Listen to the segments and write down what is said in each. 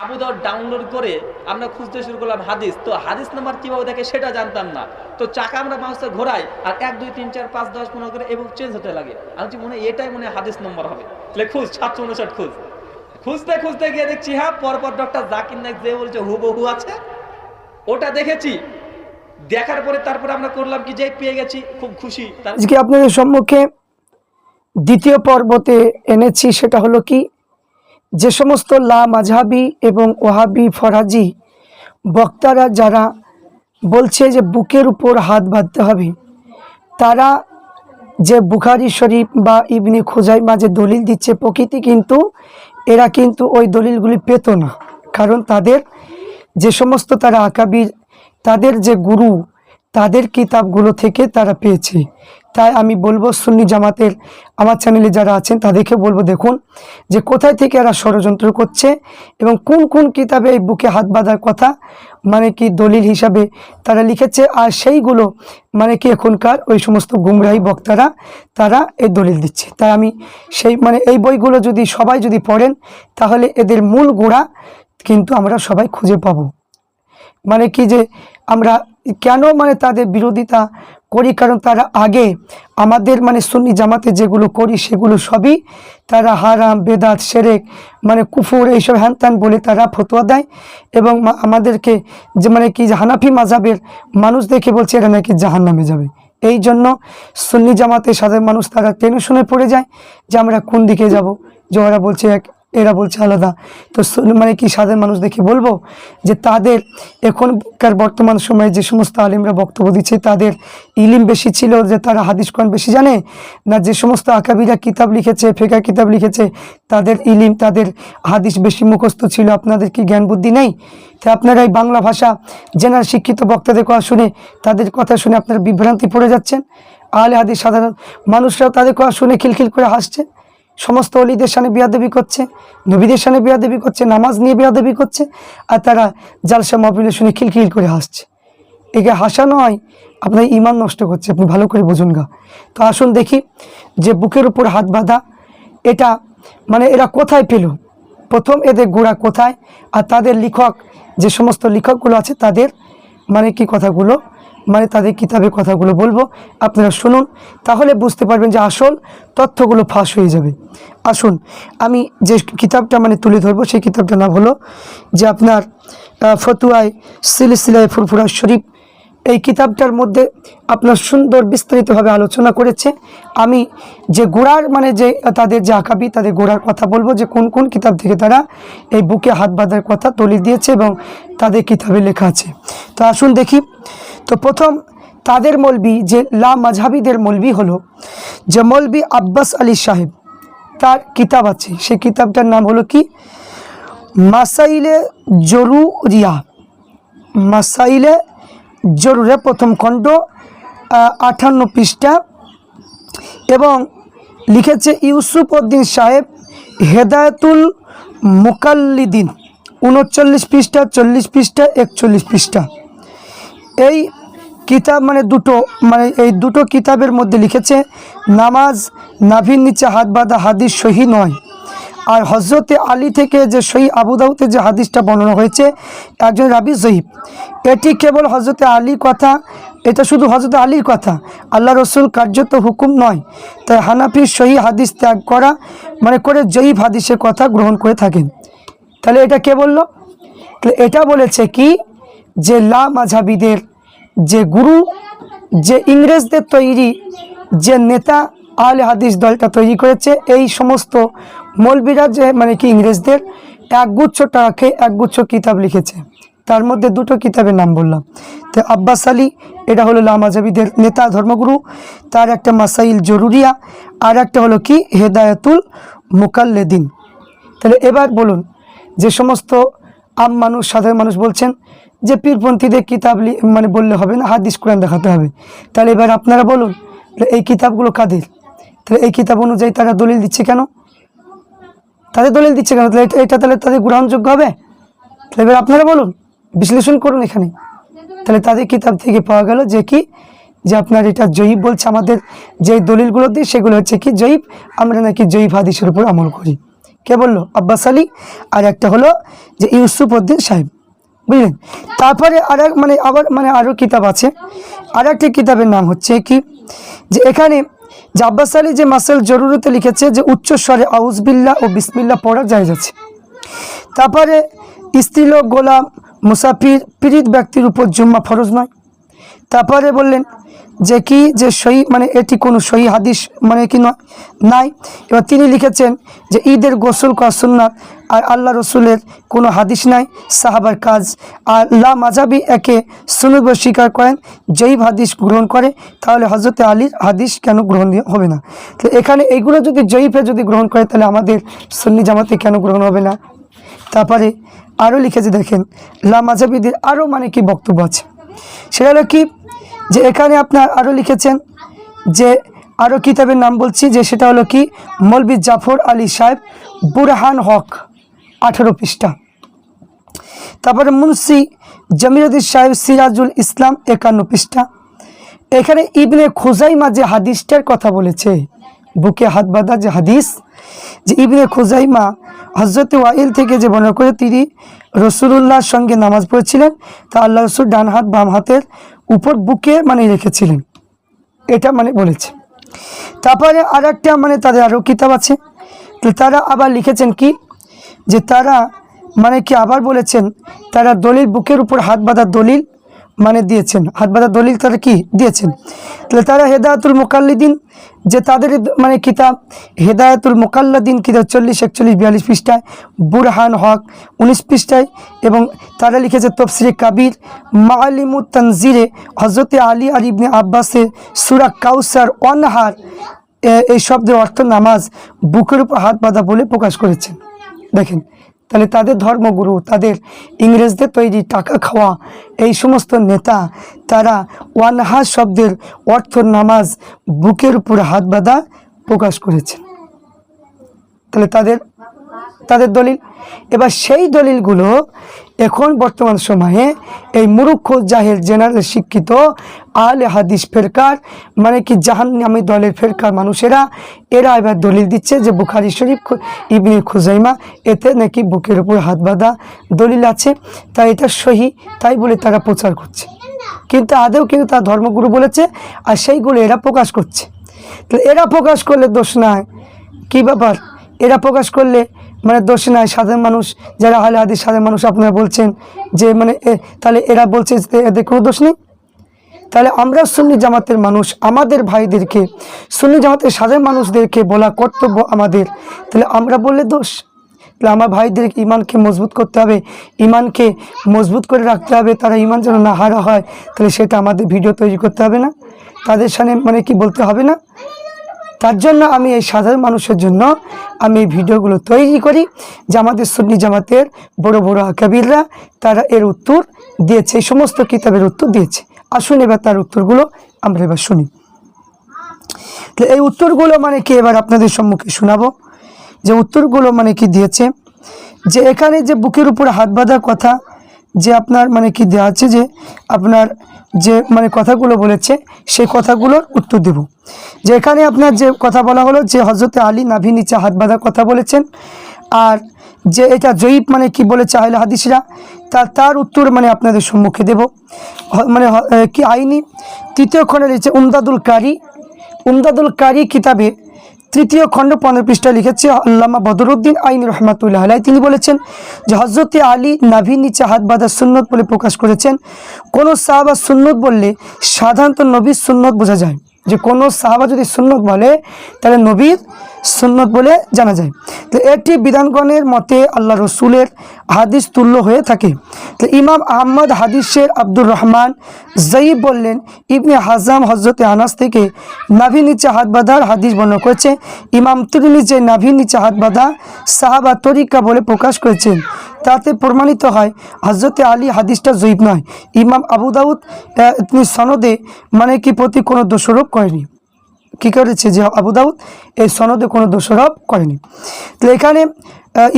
Abu Dhar download করে আমরা খুঁজতে শুরু করলাম হাদিস। তো হাদিস নাম্বার কীভাবে দেখে সেটা জানতাম না। তো চাকা আমরা মাউসে ঘোরাই আর এক, দুই, তিন, চার, পাঁচ, দশ, পনেরো করে এবং চেঞ্জ হতে লাগে। আমি মনে এটাই মনে হাদিস নম্বর হবে? তাহলে খুঁজ সাতশো উনষাট খুঁজ। খুঁজতে খুঁজতে গিয়ে দেখছি হ্যাঁ পরপর ডক্টর জাকির নাইক যে বলছে হুবহু আছে। ওটা দেখেছি। দেখার পরে তারপরে আমরা করলাম কি, যে পেয়ে গেছি, খুব খুশি। আজকে আপনাদের সম্মুখে দ্বিতীয় পর্বতে এনেছি, সেটা হলো কি? যে সমস্ত লা মাঝহাবি এবং ওহাবি ফরাজি বক্তারা যারা বলছে যে বুকের উপর হাত বাঁধতে হবে, তারা যে বুখারি শরীফ বা ইবনি খোজাই মাঝে দলিল দিচ্ছে প্রকৃতি কিন্তু, এরা কিন্তু ওই দলিলগুলি পেত না। কারণ তাদের যে সমস্ত তারা আকাবির, তাদের যে গুরু, তাদের কিতাবগুলো থেকে তারা পেয়েছে। তাই আমি বলব সুন্নি জামাতের আমার চ্যানেলে যারা আছেন তাদেরকে বলব দেখুন যে কোথায় থেকে এরা ষড়যন্ত্র করছে এবং কোন কোন কিতাবে এই বুকে হাত বাঁধার কথা মানে কি দলিল হিসাবে তারা লিখেছে আর সেইগুলো মানে কি এখনকার ওই সমস্ত গুমরাহী বক্তারা তারা এই দলিল দিচ্ছে। তাই আমি সেই মানে এই বইগুলো যদি সবাই যদি পড়েন তাহলে এদের মূল গোড়া কিন্তু আমরা সবাই খুঁজে পাবো। মানে কি যে আমরা কেন মানে তাদের বিরোধিতা করি, কারণ তারা আগে আমাদের মানে সুন্নি জামাতে যেগুলো করি সেগুলো সবই তারা হারাম, বেদাত, সেরেক মানে কুফুর এইসব হ্যান ত্যান বলে তারা ফতোয়া দেয়। এবং আমাদেরকে যে মানে কি হানাফি মাজাবের মানুষ দেখে বলছে এরা নাকি জাহান নামে যাবে। এই জন্য সুন্নি জামাতে সাধারণ মানুষ তারা টেনশনে পড়ে যায় যে, আমরা কোন দিকে যাব? যে ওরা বলছে এক এরা বলছে আলাদা। তো মানে কি সাধারণ মানুষ দেখে বলব যে তাদের এখনকার বর্তমান সময়ে যে সমস্ত আলিমরা বক্তব্য দিচ্ছে, তাদের ইলিম বেশি ছিল যে তারা হাদিস কোরআন বেশি জানে, না যে সমস্ত আকাবিরা কিতাব লিখেছে, ফেকা কিতাব লিখেছে, তাদের ইলিম, তাদের হাদিস বেশি মুখস্থ ছিল, আপনাদের কি জ্ঞান বুদ্ধি নেই? তাই আপনারা এই বাংলা ভাষা জেনার শিক্ষিত বক্তাদের কথা শুনে, তাদের কথা শুনে আপনারা বিভ্রান্তি পড়ে যাচ্ছেন? আহলে হাদিস সাধারণ মানুষরাও তাদের কথা শুনে খিলখিল করে হাসছে সমস্ত অলিদের সামনে বিয়াদেবি করছে, নবীদের সামনে বিয়াদেবি করছে, নামাজ নিয়ে বিয়াদেবি করছে, আর তারা জালসা মহবিলের শুনে খিলখিল করে হাসছে। একে হাসা নয় আপনার ইমান নষ্ট করছে, আপনি ভালো করে বুঝুন গা। তো আসুন দেখি যে বুকের উপর হাত বাঁধা, এটা মানে এরা কোথায় পেল? প্রথম এদের গোড়া কোথায়? আর তাদের লেখক, যে সমস্ত লেখকগুলো আছে, তাদের মানে কি কথাগুলো মানে তাদের কিতাবের কথাগুলো বলব। আপনারা শুনুন, তাহলে বুঝতে পারবেন যে আসল তথ্যগুলো ফাঁস হয়ে যাবে। আসুন, আমি যে কিতাবটা মানে তুলে ধরবো, সেই কিতাবটার নাম হলো যে আপনার ফতুয়ায় সিলসিলায় ফুরফুরা শরীফ। এই কিতাবটার মধ্যে আপনার সুন্দর বিস্তারিতভাবে আলোচনা করেছে। আমি যে গোড়ার মানে যে, তাদের যে আঁকাবি, তাদের গোড়ার কথা বলব যে কোন কোন কিতাব থেকে তারা এই বুকে হাত বাঁধার কথা তলি দিয়েছে এবং তাদের কিতাবে লেখা আছে। তো আসুন দেখি তো প্রথম তাদের মলবি যে লা মাঝহাবিদের মলবি হলো যে মলবি আব্বাস আলী সাহেব তার কিতাব আছে। সেই কিতাবটার নাম হলো কি? মাসাইলে জরুরিয়া। মাসাইলে জরুরে প্রথম খণ্ড আহ, আটান্ন পৃষ্ঠা। এবং লিখেছে ইউসুফ উদ্দিন সাহেব হেদায়তুল মুকাল্লিদিন। উনচল্লিশ পৃষ্ঠা চল্লিশ পৃষ্ঠা একচল্লিশ পৃষ্ঠা। এই কিতাব মানে দুটো মানে এই দুটো কিতাবের মধ্যে লিখেছে, নামাজ নাভির নিচে হাত বাঁধা হাদিস সহি নয়। আর হজরতে আলী থেকে যে সহি আবুদাউতে যে হাদিসটা বর্ণনা হয়েছে, একজন রাবি জহিব এটি কেবল হজরতে আলীর কথা, এটা শুধু হজরত আলীর কথা, আল্লাহ রসুল কার্যত হুকুম নয়। তাই হানাফির সহি হাদিস ত্যাগ করা মানে করে জয়ীব হাদিসের কথা গ্রহণ করে থাকেন। তাহলে এটা কে বলল? এটা বলেছে কি যে লা মাঝাবিদের যে গুরু, যে ইংরেজদের তৈরি যে নেতা আহলে হাদিস দলটা তৈরি করেছে, এই সমস্ত মৌলবিরা যে মানে কি ইংরেজদের, একগুচ্ছ টাকাকে একগুচ্ছ কিতাব লিখেছে। তার মধ্যে দুটো কিতাবের নাম বললাম। তো আব্বাস আলী, এটা হলো লা মাঝাবিদের নেতা ধর্মগুরু, তার একটা মাসাইল জরুরিয়া, আর একটা হলো কি হেদায়তুল মুকাল্লেদিন। তাহলে এবার বলুন, যে সমস্ত আম মানুষ, সাধারণ মানুষ বলছেন যে পীরপন্থীদের কিতাব মানে বললে হবে না, হাদিস কোরআন দেখাতে হবে। তাহলে এবার আপনারা বলুন এই কিতাবগুলো কাদের? তাহলে এই কিতাব অনুযায়ী তারা দলিল দিচ্ছে কেন? তাদের দলিল দিচ্ছে কেন? তাহলে এটা- এটা তাহলে তাদের গ্রহণযোগ্য হবে? তাহলে এবার আপনারা বলুন, বিশ্লেষণ করুন এখানে। তাহলে তাদের কিতাব থেকে পাওয়া গেল যে কি, যে আপনার এটা জয়ীব বলছে আমাদের, যে দলিলগুলো দিই সেগুলো হচ্ছে কি জয়ীব, আমরা নাকি জয়ীব হাদিসের উপর আমল করি। কে বলল? আব্বাস আলী, আর একটা হলো যে ইউসুফ উদ্দিন সাহেব। বুঝলেন? তারপরে আর মানে আবার মানে আরও কিতাব আছে। আর একটি কিতাবের নাম হচ্ছে কি? যে এখানে জাব্বাস আলী যে মাসেল জরুরতে লিখেছে যে উচ্চ স্বরে আউজবিল্লা ও বিসমিল্লা পড়া যায় যাচ্ছে তারপরে স্ত্রীলোক, গোলাম, মুসাফির, পীড়িত ব্যক্তির উপর জুম্মা ফরজ নয়। তারপরে বললেন যে কি, যে সহি মানে এটি কোনো সহি হাদিস মানে কি নয়, নাই। এবার তিনি লিখেছেন যে ঈদের গোসল করা সুন্নাত আর আল্লাহ রসুলের কোনো হাদিস নাই, সাহাবার কাজ। আর লা মাজাবি একে সুনুব স্বীকার করেন যেই হাদিস গ্রহণ করে, তাহলে হজরতে আলীর হাদিস কেন গ্রহণ হবে না? তো এখানে এইগুলো যদি জয়ীফে যদি গ্রহণ করে, তাহলে আমাদের সুন্নি জামাতে কেন গ্রহণ হবে না? তারপরে আরও লিখেছে, দেখেন, লা মাজাবিদের আরও মানে কি বক্তব্য আছে? সেটা হলো কি যে এখানে আপনার আরও লিখেছেন যে আরও কিতাবের নাম বলছি, যে সেটা হলো কি? মৌলবী জাফর আলী সাহেব, বুরহান হক, আঠেরো পৃষ্ঠা। তারপরে মুন্সি জমিরুদ্দিন সাহেব, সিরাজুল ইসলাম, একান্ন পৃষ্ঠা। এখানে ইবনে খুজাইমা যে হাদিসটার কথা বলেছে, বুকে হাত বাঁধা যে হাদিস, যে ইবনে খোজাইমা হজরত ওয়াইল থেকে যে বর্ণনা করে তিনি রসুলুল্লাহর সঙ্গে নামাজ পড়েছিলেন, তা আল্লাহ রসুল ডান হাত বাম হাতের উপর বুকে মানে রেখেছিলেন। এটা মানে বলেছে। তারপরে আর একটা মানে তাদের আরও কিতাব আছে। তো তারা আবার লিখেছেন কি? যে তারা মানে কি আবার বলেছেন, তারা দলিল, বুকের উপর হাত বাঁধা দলিল মানে দিয়েছেন। হাত দলিল তারা কি? দিয়েছেন। তাহলে তারা হেদায়তুল মোকাল্লিদিন যে তাদের মানে কিতাব, হেদায়তুল মোকাল্লাদিন কিতাব চল্লিশ, একচল্লিশ, বিয়াল্লিশ পৃষ্ঠায়, বুরহান হক উনিশ পৃষ্ঠায় এবং তারা লিখেছে তফসিরে কাবির মালিমু তনজিরে হজরতে আলী আর ইবনে আব্বাসের সুরা কাউসার অনহার এই শব্দের অর্থ নামাজ, বুকের উপর হাত বাঁধা বলে প্রকাশ করেছেন। দেখেন তাহলে তাদের ধর্মগুরু, তাদের ইংরেজদের তৈরি টাকা খাওয়া, এই সমস্ত নেতা, তারা ওয়ানহা শব্দের অর্থ নামাজ বুকের উপর হাত বাঁধা প্রকাশ করেছেন। তাহলে তাদের তাদের দলিল। এবার সেই দলিলগুলো এখন বর্তমান সময়ে এই মুরুক্ষ জাহের জেনারেল শিক্ষিত আলে হাদিস ফেরকার মানে কি জাহান্নামী দলের ফেরকার মানুষেরা, এরা এবার দলিল দিচ্ছে যে বুখারি শরীফ ইবনে খুজাইমা, এতে নাকি বুকের উপর হাত বাঁধা দলিল আছে, তাই এটা সহি, তাই বলে তারা প্রচার করছে। কিন্তু আদেও কিন্তু তার ধর্মগুরু বলেছে, আর সেইগুলো এরা প্রকাশ করছে। তো এরা প্রকাশ করলে দোষ নয় কী ব্যাপার? এরা প্রকাশ করলে মানে দোষ নাই, সাধারণ মানুষ, যারা হালে হাদিস, সাধারণ মানুষ আপনারা বলছেন যে মানে তাহলে এরা বলছে যে এদের কোনো দোষ নেই? তাহলে আমরা সুন্নি জামাতের মানুষ, আমাদের ভাইদেরকে, সুন্নি জামাতের সাধারণ মানুষদেরকে বলা কর্তব্য আমাদের। তাহলে আমরা বললে দোষ? তাহলে আমার ভাইদের ইমানকে মজবুত করতে হবে ইমানকে মজবুত করে রাখতে হবে, তারা ইমান যেন না হারা হয়, তাহলে সেটা আমাদের ভিডিও তৈরি করতে হবে না। তাদের সামনে মানে কি বলতে হবে না? তার জন্য আমি এই সাধারণ মানুষের জন্য আমি এই ভিডিওগুলো তৈরি করি আমাদের সুন্নি জামাতের বড় বড় আকাবিররা তারা এর উত্তর দিয়েছে, এই সমস্ত কিতাবের উত্তর দিয়েছে। আসুন এবার তার উত্তরগুলো আমরা এবার শুনি। তো এই উত্তরগুলো মানে কি? এবার আপনাদের সম্মুখে শোনাবো। যে উত্তরগুলো মানে কি দিয়েছে? যে এখানে যে বুকের উপর হাত বাঁধার কথা যে আপনার মানে কি দেওয়া আছে যে আপনার যে মানে কথাগুলো বলেছে, সেই কথাগুলোর উত্তর দেব। যে এখানে আপনার যে কথা বলা হলো যে হজরতে আলী নাভি নিচে হাত বাঁধার কথা বলেছেন, আর যে এটা জয়ীব মানে কি বলেছে আহলে হাদিসরা তার তার উত্তর মানে আপনাদের সম্মুখে দেব। মানে কি আইনি, তৃতীয় খণ্ডে রয়েছে উমদাদুল কারি উমদাদুল কারি কিতাবে তৃতীয় খণ্ড পনেরো পৃষ্ঠা লিখেছে, আল্লামা বদরুদ্দিন আইন রহমাতুল্লাহ আলাই তিনি বলেছেন যে হজরতে আলী নাভির নিচে হাত বাঁধা সুন্নত বলে প্রকাশ করেছেন। কোনো সাহাবা সুন্নত বললে সাধারণত নবীর সুন্নত বোঝা যায়। যে কোনো সাহাবা যদি সুন্নত বলে, তাহলে নবীর সুন্নত বলে জানা যায়। তো এটি বিধানগণের মতে আল্লাহ রসুলের হাদিস তুল্য হয়ে থাকে। তো ইমাম আহমদ হাদিসের আব্দুর রহমান জয়ীব বললেন, ইবনে হাজাম হজরতে আনাস থেকে নাভি নিচে হাত বাঁধার হাদিস বর্ণনা করেছে। ইমাম যে নাভি নিচে হাত বাঁধা সাহাবা তরিকা বলে প্রকাশ করেছেন। তাতে প্রমাণিত হয় হজরতে আলী হাদিসটা জৈব নয়। ইমাম আবু দাউদ সনদে মানে কি প্রতি কোনো দোষারোপ করেনি। কী করেছে যে আবু দাউদ, এই সনদে কোনো দোষারোপ করেনি। তো এখানে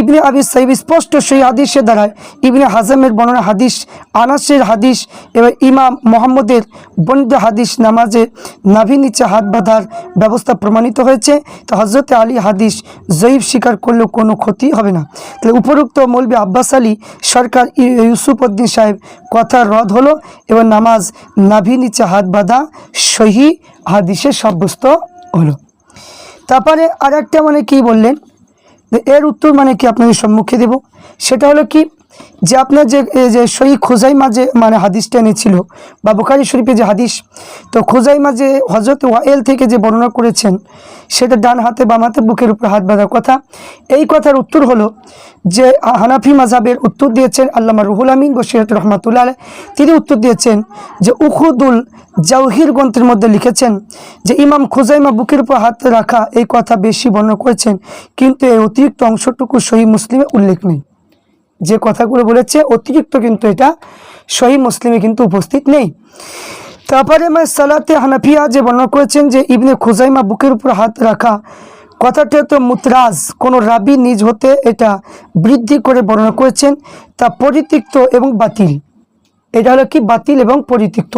ইবনে আবি সাইব স্পষ্ট সেই হাদিসের দ্বারায় ইবনে হাজামের বর্ণনা হাদিস, আনাসের হাদিস এবং ইমাম মোহাম্মদের বন্দ হাদিস নামাজে নাভি নিচে হাত বাঁধার ব্যবস্থা প্রমাণিত হয়েছে। তো হজরত আলী হাদিস জয়ীব স্বীকার করলেও কোনো ক্ষতি হবে না। তাহলে উপরোক্ত মৌলবী আব্বাস আলী সরকার ইউসুফ উদ্দিন সাহেব কথা রদ হলো এবং নামাজ নাভি নিচে হাত বাঁধা সহি হাদিসে সাব্যস্ত হলো। তারপরে আর একটা মানে কি বললেন? এর উত্তর মানে কি আপনাদের সম্মুখে দেব? সেটা হলো কি যে আপনার যে যে সই খুজাইমা যে মানে হাদিসটা এনেছিল, বা বুখারি শরীফে যে হাদিস, তো খুজাইমা যে হজরত ওয়াইল থেকে যে বর্ণনা করেছেন, সেটা ডান হাতে বাম হাতে বুকের উপর হাত বাঁধার কথা এই কথার উত্তর হলো যে হানাফি মাজাবের উত্তর দিয়েছেন আল্লামা রুহুল আমিন বসিরত রহমাতুল্লাহ। তিনি উত্তর দিয়েছেন যে, উখুদুল জাউহির গ্রন্থের মধ্যে লিখেছেন যে, ইমাম খুজাইমা বুকের উপর হাত রাখা এই কথা বেশি বর্ণনা করেছেন, কিন্তু এই অতিরিক্ত অংশটুকু সহি মুসলিমে উল্লেখ নেই যে কথাগুলো বলেছে, অতিরিক্ত কিন্তু এটা সহি মুসলিমে কিন্তু উপস্থিত নেই। তারপরে আমার সালাতে হানাফিয়া যে বর্ণনা করেছেন যে, ইবনে খুজাইমা বুকের উপর হাত রাখা, কথাটা তো মুতরাজ, কোনো রাবি নিজ হতে এটা বৃদ্ধি করে বর্ণনা করেছেন, তা পরিতিক্ত এবং বাতিল। এটা হলো কি? বাতিল এবং পরিতিক্ত।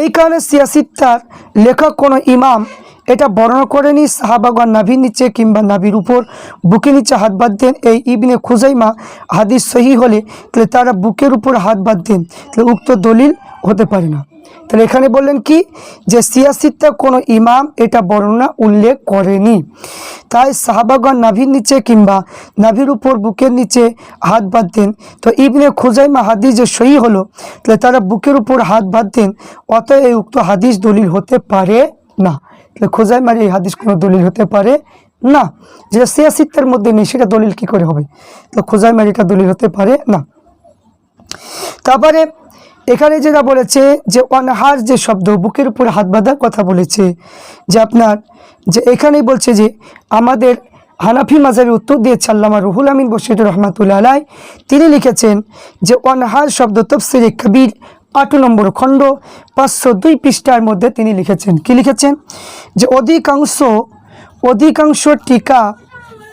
এই কারণে সিয়াসিত্তার লেখক কোনো ইমাম এটা বর্ণনা করেনি সাহাবাগান নাভির নিচে কিংবা নাভির উপর। বুকের নিচে হাত বাঁধতেন এই ইবনে খুজাইমা। হাদিস সহি হলে তাহলে তারা বুকের উপর হাত বাঁধতেন। তাহলে উক্ত দলিল হতে পারে না। তাহলে এখানে বললেন কি? যে সিয়াসিত্তা কোনো ইমাম এটা বর্ণনা উল্লেখ করেনি। তাই সাহাবাগণ নাভির নিচে কিংবা নাভির উপর বুকের নিচে হাত বাঁধতেন। তো ইবনে খুজাইমা হাদিস যে সহি হলো, তাহলে তারা বুকের উপর হাত বাঁধতেন। অতএব এই উক্ত হাদিস দলিল হতে পারে না। তাহলে খোজাইমার এই হাদিস কোনো দলিল হতে পারে? না। যেটা সিয়াসিত্তার মধ্যে নেই, সেটা দলিল কি করে হবে? তো খোজাইমার এটা দলিল হতে পারে? না। তারপরে এখানে যেটা বলেছে যে অনহার যে শব্দ, বুকের উপর হাত বাঁধার কথা বলেছে, যে আপনার, যে এখানেই বলছে যে আমাদের হানাফি মাজাবি উত্তর দিয়েছে আল্লামা রুহুল আমিন বসির রহমাতুল্লাহ তিনি লিখেছেন যে অনহার শব্দ তফসিরে কবির আট নম্বর খণ্ড, পাঁচশো দুই পৃষ্ঠার মধ্যে তিনি লিখেছেন। কি লিখেছেন? যে অধিকাংশ অধিকাংশ টিকা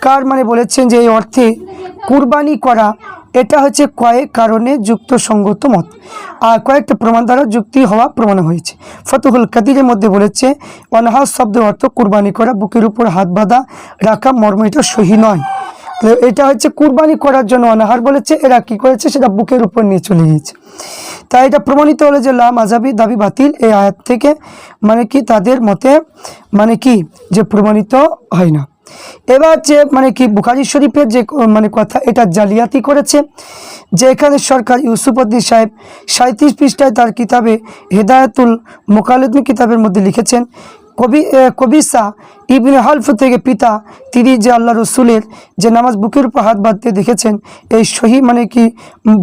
কার মানে বলেছেন যে এই অর্থে কুরবানি করা, এটা হচ্ছে কয়েক কারণে যুক্ত সঙ্গত মত। আর কয়েকটা প্রমাণ দ্বারা যুক্তি হওয়া প্রমাণ হয়েছে। ফতুহুল কাদিরের মধ্যে বলেছে অনাহাস শব্দের অর্থ কুরবানি করা, বুকের উপর হাত বাঁধা, রাখা, মর্ম এটা সহি নয়। এটা হচ্ছে কুরবানি করার জন্য অনাহার বলেছে, এরা কি করেছে সেটা বুকের উপর নিয়ে চলে গিয়েছে। তাই এটা প্রমাণিত হলো যে লা মাজাবি দাবি বাতিল, এই আয়াত থেকে মানে কি তাদের মতে মানে কি যে প্রমাণিত হয় না। এবার যে মানে কি বুখারি শরীফের যে মানে কথা, এটা জালিয়াতি করেছে, যে এখানে সরকার ইউসুফউদ্দিন সাহেব সাঁত্রিশ পৃষ্ঠায় তার কিতাবে হেদায়তুল মোকালুদ্দিন কিতাবের মধ্যে লিখেছেন কবি কবিসা ইবনে হালফ থেকে পিতা, তিনি যে আল্লাহ রসুলের যে নামাজ বুকের উপর হাত বাঁধতে দেখেছেন, এই সহি মানে কি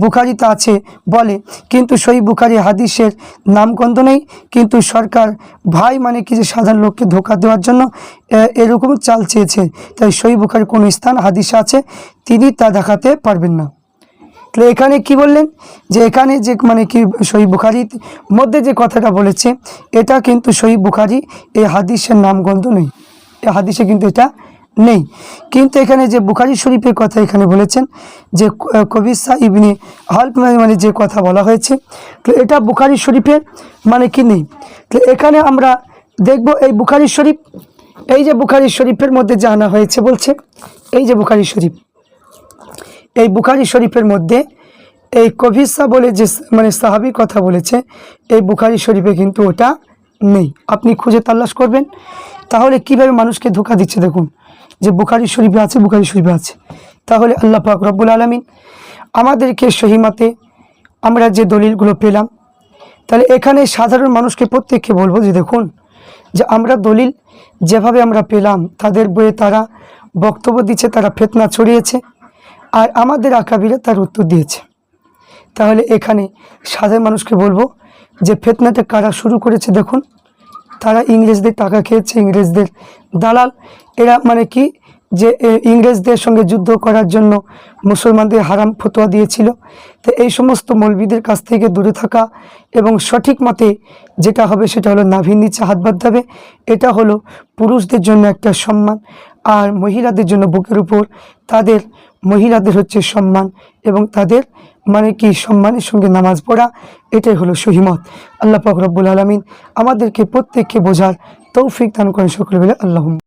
বুখারিতে আছে বলে। কিন্তু সহি বুখারি হাদিসের নামগন্ধ নেই, কিন্তু সরকার ভাই মানে কি যে সাধারণ লোককে ধোকা দেওয়ার জন্য এরকম চাল চেয়েছে। তাই সহি বুখারি কোনো স্থান, হাদিসে আছে, তিনি তা দেখাতে পারবেন না। তাহলে এখানে কি বললেন? যে এখানে যে মানে কি সহি বুখারির মধ্যে যে কথাটা বলেছে, এটা কিন্তু সহি বুখারি এই হাদিসের নাম নামগন্ধ নেই। এই হাদিসে কিন্তু এটা নেই। কিন্তু এখানে যে বুখারি শরীফের কথা এখানে বলেছেন, যে কবিসা ইবনে হাল্প মানে যে কথা বলা হয়েছে, তো এটা বুখারি শরীফের মানে কি নেই? তো এখানে আমরা দেখব এই বুখারি শরীফ, এই যে বুখারি শরীফের মধ্যে জানা হয়েছে বলছে, এই যে বুখারি শরীফ। এই বুখারি শরীফের মধ্যে এই কভিসা বলে যে মানে সাহাবি কথা বলেছে, এই বুখারি শরীফে কিন্তু ওটা নেই। আপনি খুঁজে তাল্লাশ করবেন। তাহলে কীভাবে মানুষকে ধোকা দিচ্ছে দেখুন, যে বুখারি শরীফে আছে, বুখারি শরীফে আছে। তাহলে আল্লাহ পাক রব্বুল আলমিন আমাদেরকে সহিমাতে আমরা যে দলিলগুলো পেলাম, তাহলে এখানে সাধারণ মানুষকে প্রত্যেককে বলব যে দেখুন, যে আমরা দলিল যেভাবে আমরা পেলাম, তাদের বইয়ে তারা বক্তব্য দিচ্ছে, তারা ফেতনা ছড়িয়েছে। আর আমাদের আকাবিরা তার উত্তর দিয়েছে। তাহলে এখানে সাধারণ মানুষকে বলব যে ফেতনাটা কারা শুরু করেছে দেখুন। তারা ইংরেজদের টাকা খেয়েছে, ইংরেজদের দালাল। এরা মানে কি? যে ইংরেজদের সঙ্গে যুদ্ধ করার জন্য মুসলমানদের হারাম ফতোয়া দিয়েছিল। তো এই সমস্ত মৌলবিদের কাছ থেকে দূরে থাকা এবং সঠিক মতে যেটা হবে সেটা হলো নাভির নিচে হাত বাঁধতে হবে এটা হলো পুরুষদের জন্য একটা সম্মান আর মহিলাদের জন্য বুকের উপর তাদের মহিলাদের হচ্ছে সম্মান এবং তাদের মানে কি সম্মানের সঙ্গে নামাজ পড়া, এটাই হলো সহিমত। আল্লাহ পাক আলমিন আমাদেরকে প্রত্যেককে বোঝার তৌফিক দান করেন সকলে বলে আল্লাহ